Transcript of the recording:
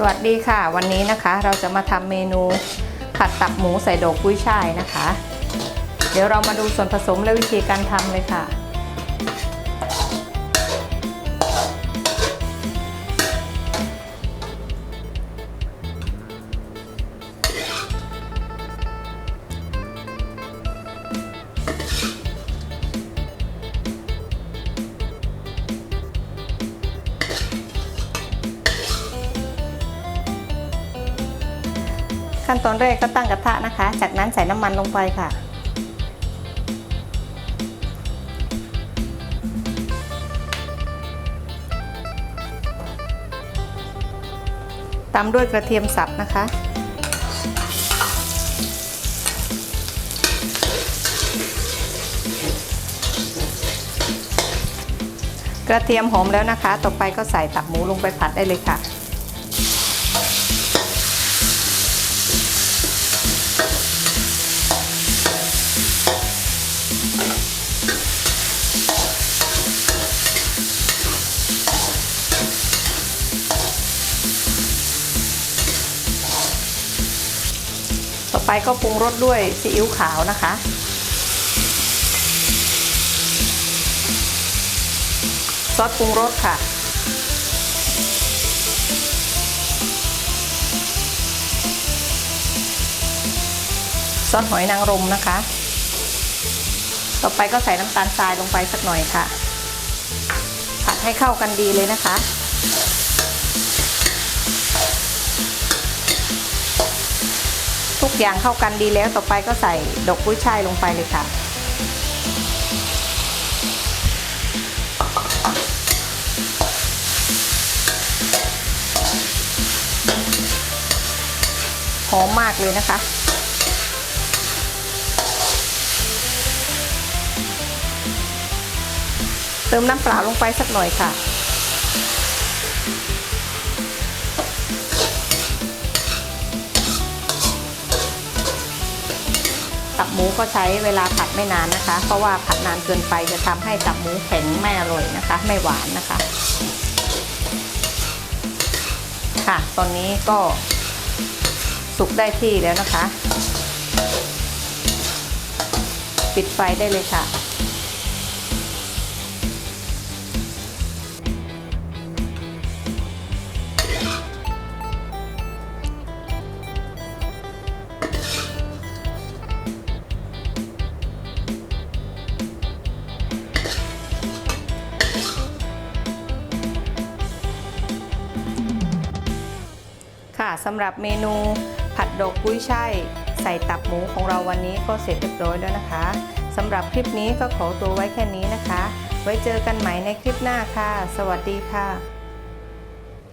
สวัสดีค่ะ วันนี้นะคะเราจะมาทำเมนูผัดตับหมูใส่ดอกกุ้ยช่ายนะคะ เดี๋ยวเรามาดูส่วนผสมและวิธีการทำเลยค่ะ ขั้นตอนแรกก็ตั้งกระทะนะคะ จากนั้นใส่น้ำมันลงไปค่ะ ตามด้วยกระเทียมสับนะคะ กระเทียมหอมแล้วนะคะ ต่อไปก็ใส่ตับหมูลงไปผัดได้เลยค่ะ ไปก็ปรุงรสด้วยซีอิ๊วขาวนะคะ ซอสปรุงรสค่ะ ซอสหอยนางรมนะคะ ต่อไปก็ใส่น้ำตาลทรายลงไปสักหน่อยค่ะ ผัดให้เข้ากันดีเลยนะคะ อย่างเข้ากันดีแล้วต่อไปก็ใส่ดอกกุ้ยช่ายลงไปเลยค่ะ หอมมากเลยนะคะเติมน้ำเปล่าลงไปสักหน่อยค่ะ ตับหมูก็ใช้เวลาผัดไม่นานนะคะ เพราะว่าผัดนานเกินไปจะทำให้ตับหมูแข็งไม่อร่อยนะคะ ไม่หวานนะคะ ค่ะ ตอนนี้ก็สุกได้ที่แล้วนะคะ ปิดไฟได้เลยค่ะค่ะ สำหรับเมนูผัดดอกกุ้ยช่ายใส่ตับหมูของเราวันนี้ก็เสร็จเรียบร้อยแล้วนะคะสำหรับคลิปนี้ก็ขอตัวไว้แค่นี้นะคะ ไว้เจอกันใหม่ในคลิปหน้าค่ะ สวัสดีค่ะ